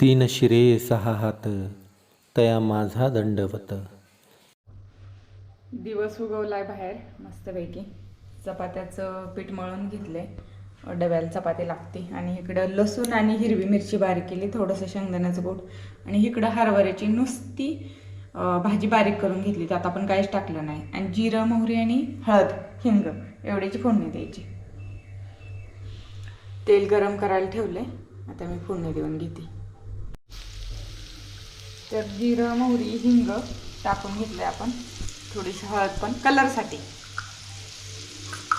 तीन शिरे सहा हात तया माझा दंडवत. दिवस उगवलाय बाहेर मस्तपैकी. चपात्याचं पीठ मळून घेतलंय. डब्याला चपाती लागते. आणि इकडं लसूण आणि हिरवी मिरची बारीक केली थोडंसं शेंगदाण्याचं गोड आणि इकडं हरभऱ्याची नुसती भाजी बारीक करून घेतली. त्यात आपण काहीच टाकलं नाही. आणि जिरं मोहरी आणि हळद हिंग एवढ्याची फोडणी द्यायची. तेल गरम करायला ठेवले आता मी फोडणी देऊन घेते. तर जिरं मोहरी हिंग टाकून घेतले आपण. थोडीशी हळद पण कलरसाठी.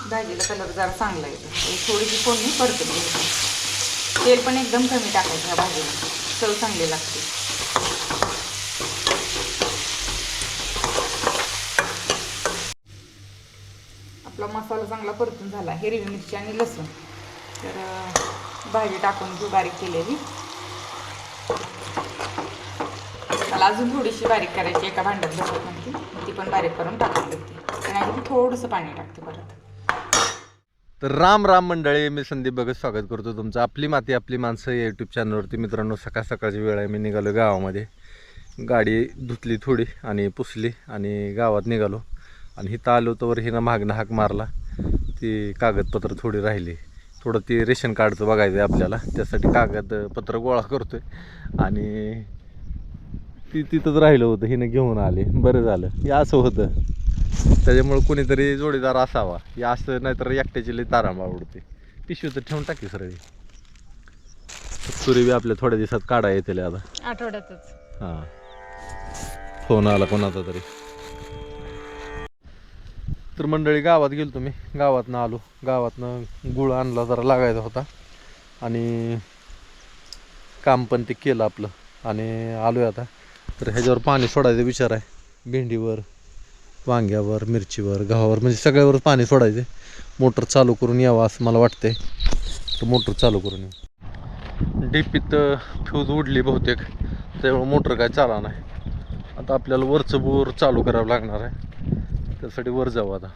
भाजीला कलर जरा चांगला येतो. थोडीशी फोडणी परतून घ्यायची तेल पण एकदम कमी टाकायचं ह्या भाजीला. चव चांगली लागते. आपला मसाला चांगला परतून झाला. हिरवी मिरची आणि लसूण. तर भाजी टाकून घेऊ बारीक केलेली. मला अजून थोडीशी बारीक करायची एका भांड्यात बसत नव्हती. ती पण बारीक करून टाकून देते. आणि अजून थोडंसं पाणी टाकते परत. तर राम राम मंडळी मी संदीप भगत स्वागत करतो तुमचं. आपली माती आपली माणसं या यूट्यूब चॅनलवरती मित्रांनो सकाळ सकाळची वेळ आहे. मी निघालो गावामध्ये. गाडी धुतली थोडी आणि पुसली आणि गावात निघालो. आणि हिथं आलो तर हिनं मागणं हाक मारला. ती कागदपत्र थोडी राहिली. थोडं ती रेशन कार्डचं बघायचं आहे आपल्याला. त्यासाठी कागदपत्र गोळा करतोय. आणि ती तिथंच राहिलं होतं हिनं घेऊन आले. बरं झालं. हे असं होतं. त्याच्यामुळे कोणीतरी जोडीदार असावा. हे असं नाहीतर एकट्याची लई तारांबा आवडते पिशवी तर ठेवून टाकी सरळी. सुरी बी आपल्या थोड्या दिवसात काढा येतील आता. आठवड्यातच. हां. फोन आला कोणाचा तरी. तर मंडळी गावात गेलो तुम्ही. गावातनं आलो. गावातनं गुळ आणला जरा लागायचा होता. आणि काम पण ते केलं आपलं. आणि आलोय आता. तर ह्याच्यावर पाणी सोडायचा विचार आहे. भेंडीवर वांग्यावर मिरचीवर गव्हावर म्हणजे सगळ्यावर पाणी सोडायचे मोटर चालू करून यावं असं मला वाटतंय. तर मोटर चालू करून येऊ. डीपीत फ्यूज उडली बहुतेक. त्यामुळे मोटर काय चाला नाही. आता आपल्याला वरचं बोर चालू करावं लागणार आहे. त्यासाठी वर जाऊ आता.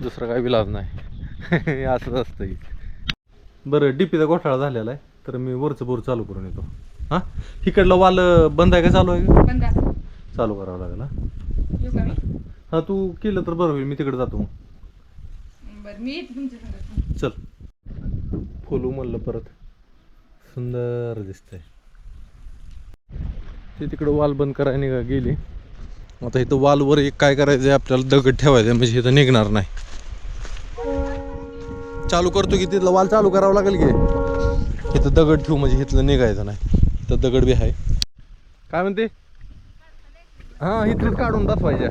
दुसरं काय विलाज नाही. असंच असतं बरं डीपीचा घोटाळा झालेला आहे. तर मी वरचं बोर चालू करून येतो. हां? इकडलं वाल बंद आहे का? चालू आहे का? बंद असं. चालू करावं लागेल हां? येऊ का मी? हां तू केलं तर बरं होईल. मी तिकडे जातो मग. बरं मी येते तुमच्या संगत. चल. फुलू म्हणलं परत. सुंदर दिसतंय. ते तिकडं वाल बंद करायला निघा गेली. आता इथं वालवर एक काय करायचं आहे आपल्याला दगड ठेवायचं आहे, म्हणजे इथं निघणार नाही. चालू करतो की तिथलं वाल चालू करावं लागेल की? इथं दगड ठेवू म्हणजे इथलं निघायचं नाही. तर दगड बी आहे. काय म्हणते? हां इथलंच काढून बसवायचे.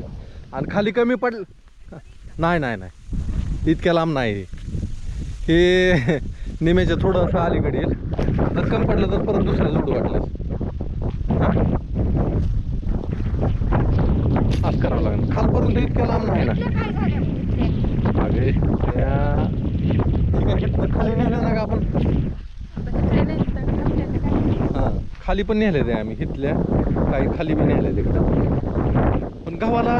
आणि खाली कमी पडलं नाही नाही नाही. इतक्या लांब नाही हे. निमेच्या थोडंसं अलीकडे येईल. जर कमी पडलं तर परत दुसऱ्या जोडू वाटलं. असं करावं लागेल. खालपर्यंत इतक्या लांब नाही ना. अगे त्या- ठीक आहे, इथनं खाली नेलं ना का आपण हां खाली पण नेले ते आम्ही इथल्या काही खाली पण नेले तिकडं पण गावाला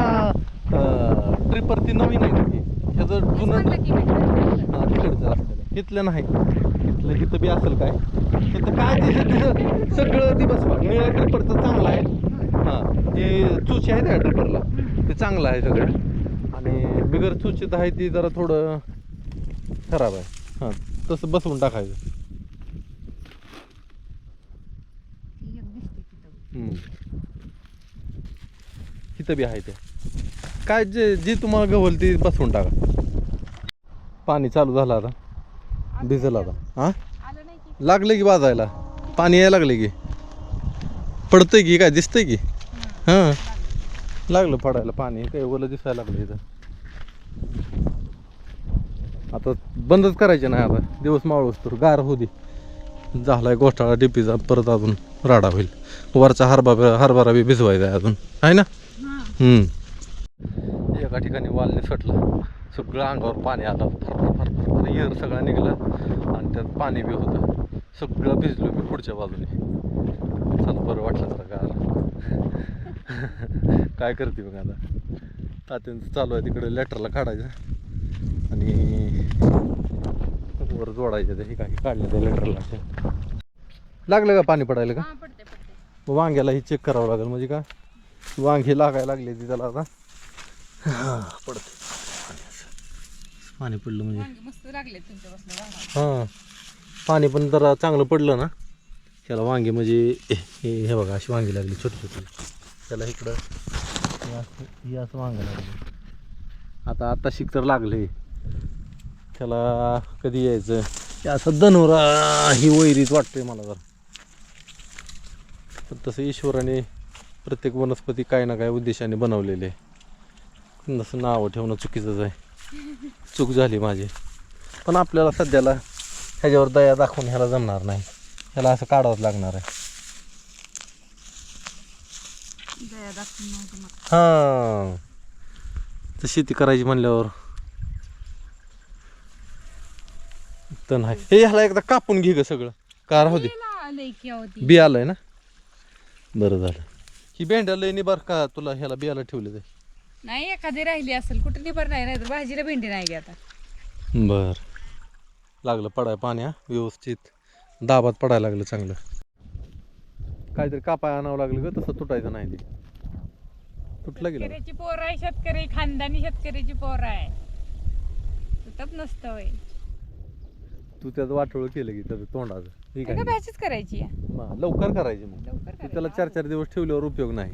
ट्रिपर ती नवीन आहे की ह्याचं जुनं हां तिकडचं असलेलं इथलं नाही. इथलं इथं बी असेल काय. इथं काय ते तिथं सगळं दिवस निळ्या ट्रिपरचं चांगलं आहे. हां ते चुची आहे त्या ट्रिपरला ते चांगलं आहे सगळं. आणि बिगर चुचीत आहे ती जरा थोडं खराब आहे. हां तसं बसवून टाकायचं हम्म. इथं बी आहे ते. काय जे जी तुम्हाला गवल ती बसवून टाका. पाणी चालू झालं आता. भिजल आता. हां? लागलं की लागले की पाणी यायला लागले की. पडतंय की काय? दिसतंय की? हां? लागलं पडायला पाणी. काही ओलं दिसायला लागलं इथं. आता बंदच करायचे नाही आता. दिवस मावळूस तर. गार होऊ दे. झालाय घोटाळा डीपीचा परत अजून राडा होईल. वरचा हरभरा हरभरा बी भिजवायचा आहे अजून. आहे ना? हम्म. एका ठिकाणी वालने निसटलं सगळं अंगावर पाणी आलं. फार फार फर येर सगळं निघलं. आणि त्यात पाणी बी होतं. सगळं भिजलो मी पुढच्या बाजूने. चला बरं वाटलं जरा गार काय करते मग आता. तात्यांचं चालू आहे तिकडे लेटरला काढायचं. आणि वर जोडायचं ते हे काही काढलं त्या लेटरला लागलं का पाणी पडायला का? हा मग वांग्याला ही चेक करावं लागेल म्हणजे का? वांगी लागायला लागली ती त्याला आता. हा, पडते पाणी पडलं म्हणजे. हां पाणी पण जरा चांगलं पडलं ना. त्याला वांगे म्हणजे हे बघा अशी वांगी लागली छोटी छोटी. त्याला इकडं हे असं हे असं वांगं लागलं. आता आता शिक तर लागले. त्याला कधी यायचं? हे असं दनोरा ही वैरीत वाटतंय मला जर. पण तसं ईश्वराने प्रत्येक वनस्पती काय ना काय उद्देशाने बनवलेले आहे. तसं नावं ठेवणं चुकीचंच आहे. चूक झाली माझी. पण आपल्याला सध्याला ह्याच्यावर दया दाखवून ह्याला जमणार नाही. ह्याला असं काढावंच लागणार आहे. हां. तर शेती करायची म्हणल्यावर तर नाही. हे ह्याला एकदा कापून घे ग सगळं. का राहू दे. बी आलंय ना? बरं झालं. ही भेंड्या लय निबार का तुला ह्याला बियाला ठेवले ते? नाही एखादी राहिली असेल कुठे निबर नाही नाही तर भाजीला भेंडी नाही आता. बर. लागलं पडाय पाणी हा? व्यवस्थित. दाबात पडायला लागलं चांगलं. काहीतरी कापाय आणावं लागलं ग तसं तुटायचं नाही ते. तुटलं गेलं शेतकऱ्याची पोर आहे शेतकरी खानदानी शेतकऱ्याची पोर आहे. तुटत नसतं तू त्याचं वाटोळ केलं की त्याचं तोंडाचं. ठीक आहे करायची आहे. हा, लवकर करायची मग. लवकर तू त्याला चार चार दिवस ठेवल्यावर उपयोग नाही.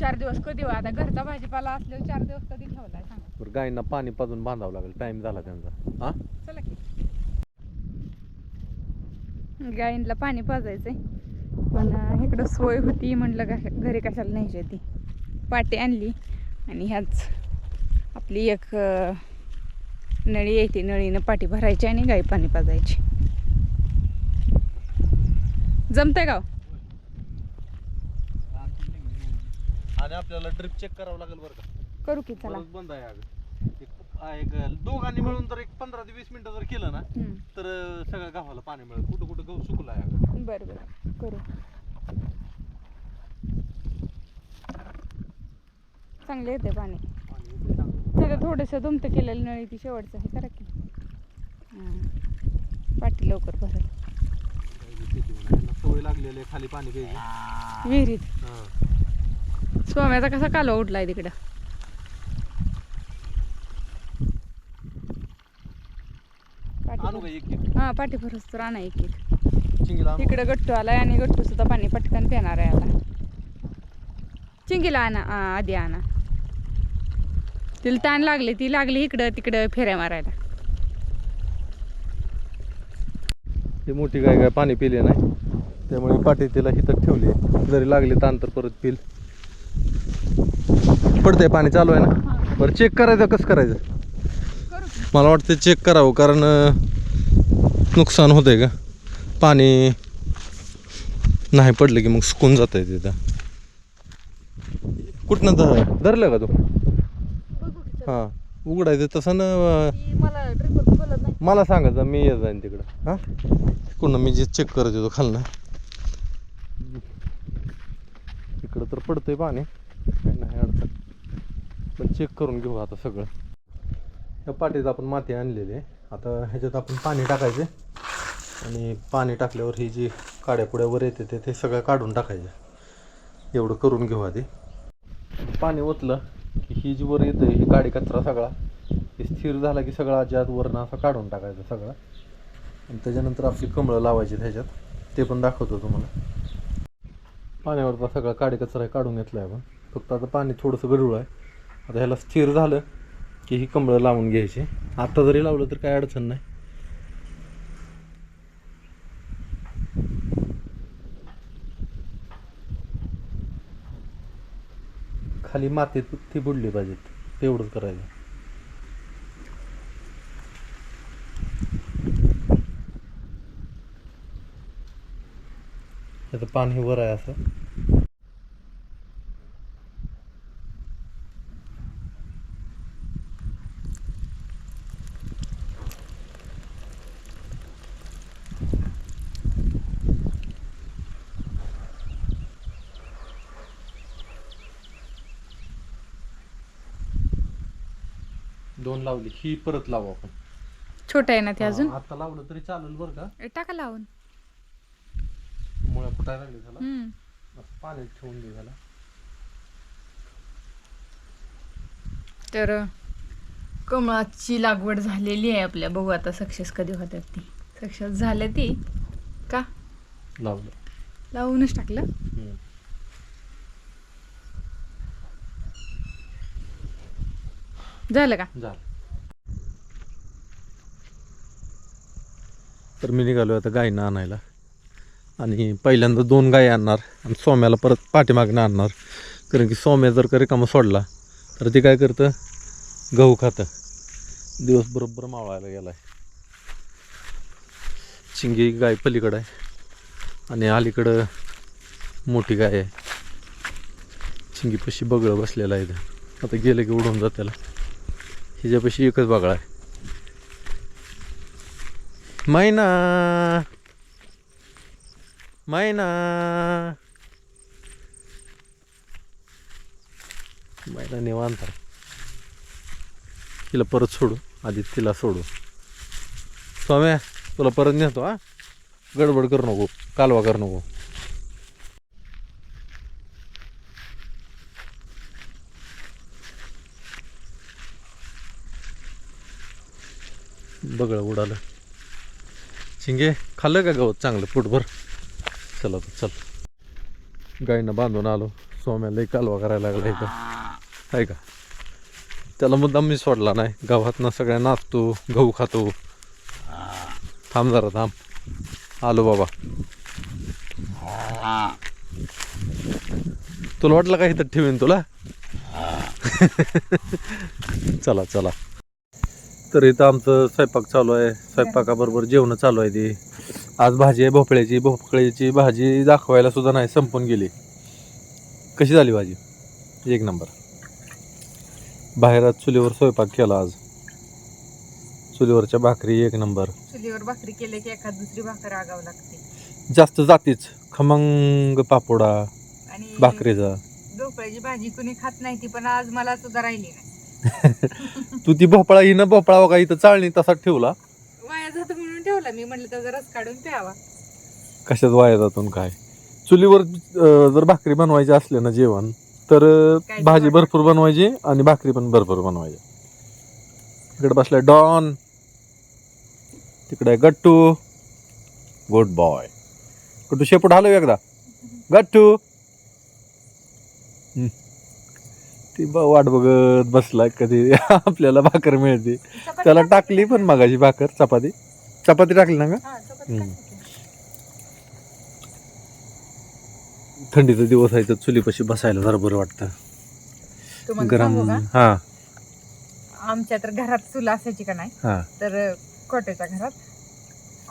चार दिवस कधी हो? आता घरचा भाजीपाला असल्यावर चार दिवस कधी ठेवलाय सांगा. बरं गायींना पाणी पाजून बांधावं लागेल. टाइम झाला त्यांचा. हा? चला की. गायींना पाणी पाजायचंय. पण अं, इकडं सोय होती म्हटलं का घरी कशाला न्यायची ती पाटी आणली आणि ह्याच आपली एक अं, नळी येते नळीनं पाटी भरायची आणि गाई पाणी पाजायची. जमतंय का हो? आणि आपल्याला ड्रिप चेक करावं लागेल बरं का. करू की चला. बंद आहे अगं. एक- हा, एक. दोघांनी मिळून जर एक पंधरा ते वीस मिनिटं जर केलं ना हम्म. तर अं, सगळ्या गव्हाला पाणी मिळेल. कुठं कुठं गहू सुकला आहे अगं. बरं बरं. करू. चांगले येते पाणी. त्याचं थोडंसं तुमचं केलेलं नळी ती शेवटचं हे करा की. हां. पाटी लवकर सवय लागलेली आहे खाली पाणी प्यायची विहिरीत. हा. सोम्याचा कसा कालवा उठलाय तिकडं? पाठी हां पाठी भरस तर आणा एक एक इकडं गट्टू आलाय आणि गट्टू सुद्धा पाणी पटकन पिणार आहे आता. चिंगीला आणा आ, आधी आणा. तिला ताण लागले ती लागली इकडं तिकडं फेऱ्या मारायला. ही मोठी गाय काय पाणी पिले नाही. त्यामुळे पाठी तिला हिथं ठेवली. जरी लागले ताण तर परत पिल. पडतंय पाणी चालू आहे ना? बरं चेक करायचं कसं करायचं? मला वाटतं चेक करावं कारण नुकसान होतंय का? पाणी नाही पडलं की मग सुकून जात आहे तिथं. कुठनं धरलं का तू? हां. उघडायचं तसं ना मला नाही. मला सांगायचं मी येत जाईन तिकडं. हां? पुन्हा मी जे चेक करत येतो खालनं. इकडं तर पडतंय पाणी. काही नाही अडचण. पण चेक करून घेऊ आता सगळं. या पाटीत आपण माती आणलेली आहे. आता ह्याच्यात आपण पाणी टाकायचे आणि पाणी टाकल्यावर ही जी काड्या पुड्या वर येते ते- ते सगळं काढून टाकायचे एवढं करून घेऊ आधी. पाणी ओतलं. की ही जी वर येते ही काडी कचरा सगळा हे स्थिर झाला की सगळा ज्यात वरनं असं काढून टाकायचं सगळं. आणि त्याच्यानंतर आपली कमळं लावायची ह्याच्यात ते पण दाखवतो तुम्हाला. पाण्यावरचा सगळा काडी कचरा काढून घेतला आहे आपण. फक्त आता पाणी थोडंसं गडूळ आहे. आता ह्याला स्थिर झालं की ही कमळं लावून घ्यायची. आता जरी लावलं तर काय अडचण नाही. खाली मातीत ती बुडली पाहिजेत तेवढंच करायचं. त्याचं पाणी वर आहे असं दोन लावली ही परत लावू आपण. छोटं आहे ना ते अजून? हा, आता लावलं तरी चालेल बरं का. ए, टाका लावून. फुटायला लागली त्याला. हम्म. असं पाण्यात ठेवून दे त्याला. तर कमळाची लागवड झालेली आहे आपल्या. बघू आता सक्सेस कधी होतात ती. सक्सेस झाल्या ती. का? लावलं. लावूनच टाकलं? हम्म. झालं का? झालं. तर मी निघालो आता गायीनं आणायला. आणि पहिल्यांदा दोन गायी आणणार आणि सोम्याला परत पाठीमागनं आणणार. कारण की सोम्या जर का रिकामा सोडला तर ते काय करतं? गहू खातं. दिवस बरोबर मावळायला गेला आहे चिंगी गाय पलीकडं आहे. आणि अलीकडं मोठी गाय आहे. चिंगीपाशी बगळं बसलेलं आहे इथं. आता गेलं की उडून जात त्याला. हिच्यापाशी एकच बगळा आहे. मैना मैना मैना निवांत तिला परत सोडू. आधी तिला सोडू. स्वाम्या तुला परत नेतो हा? गडबड करू नको. कालवा करू नको. बगळं उडालं. शिंगे खाल्लं का गवत चांगलं? पोटभर चला तर चल. गायीनं बांधून आलो. सोम्याला कालवा करायला लागला एकदा आहे का? त्याला मुद्दाम मी सोडला नाही. गावातनं सगळ्या नाचतो गहू खातो. थांब जरा थांब. आलो बाबा. तुला वाटलं का इथं ठेवीन तुला? चला चला. तर इथं आमचं स्वयंपाक चालू आहे. स्वयंपाकाबरोबर जेवण चालू आहे ती. आज भाजी आहे भोपळ्याची. भोपळ्याची भाजी दाखवायला सुद्धा नाही संपून गेली. कशी झाली भाजी? एक नंबर. बाहेर आज चुलीवर स्वयंपाक केला आज. चुलीवरच्या भाकरी एक नंबर. चुलीवर भाकरी केले की एखाद दुसरी भाकर आगावं लागते. जास्त जातीच. खमंग पापोडा आणि भाकरीचा. भोपळ्याची भाजी कुणी खात नाही ती पण आज मला सुद्धा राहिली नाही. तू ती भोपळा हिनं भोपळा बघा इथं चाळणी तसाच ठेवला. वाया जातं म्हणून ठेवला. मी म्हटलं त्याचा रस काढून प्यावा. कशात वाया जातून काय? चुलीवर अं, जर भाकरी बनवायची असले ना जेवण तर अं, भाजी? भरपूर बनवायची आणि भाकरी पण भरपूर बनवायची. इकडे बसलाय डॉन. तिकडे आहे गट्टू. गुड बॉय गट्टू शेपूट हलव एकदा. गट्टू. हम्म. ती ब- वाट बघत बसला कधी आपल्याला भाकर मिळते. त्याला टाकली पण मागाची भाकर चपाती. चपाती टाकली ना का हम्म. थंडीचा दिवस आहे तर चुलीपाशी बसायला जरा बरं वाटतं. तुम्हाला गरम सांगू का? हा. आमच्या तर घरात चूल असायची का नाही? हा. तर कोट्याच्या घरात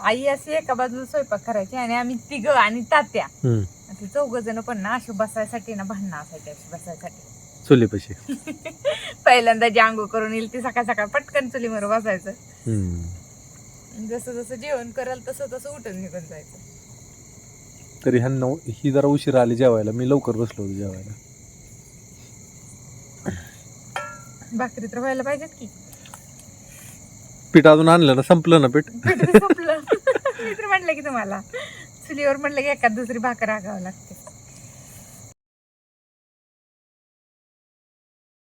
आई अशी एका बाजूला स्वयंपाक करायची आणि आम्ही तिघ आणि तात्या. हम्म. चौघ जण पण ना अशी बसायसाठी ना भांडणं असायची अशी बसायसाठी. चुलीपाशी. पहिल्यांदा जी आंघोळ करून येईल ती सकाळ सकाळ पटकन चुलीवर बसायचं. जसं जसं जेवण कराल तसं तसं उठून निघून जायचं. तरी ह्यांना ही जरा उशीर आली जेवायला. मी लवकर बसलो होतो जेवायला. भाकरी तर व्हायला पाहिजेत की. पीठ अजून आणलं ना संपलं ना पीठ? पीठ संपलं. मी तर म्हटलं की तुम्हाला. चुलीवर म्हटलं की एखाद दुसरी भाकर आगावं लागते.